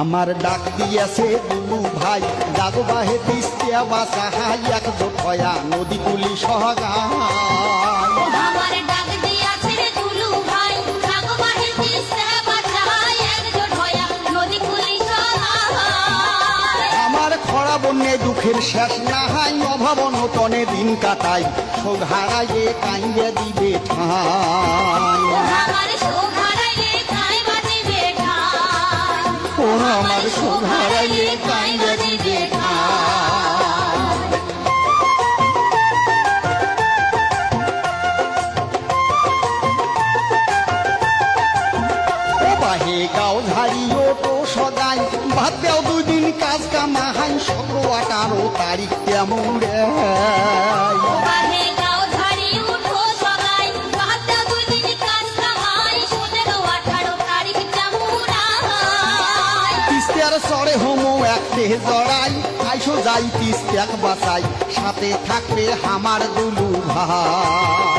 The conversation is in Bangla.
আমার ডাক দিয়েছে দুলু ভাই। যাগো বাহে তিস্তিয়া বাসা হাই এক জোট নদী তুলি খরা বন্যে দুঃখের শেষ না হাই অভাব নতনে দিন কাটাই। সোঘাড়াইয়ে কাইয়ে দিবে ঠাই। আমার সোঘাড়াইয়ে কাইয়ে দিবে বাহে গাও ঝাড়িও তো সদাই ভাত দেও দুই দিন কাজ কামাহাই সতেরো আঠারো তারিখ কেমন রে? তিস্তার সরে হোমো একতে জড়াই। আইসো যাই তিস্তাক বাসাই। সাথে থাকবে আমার দুলু ভাই।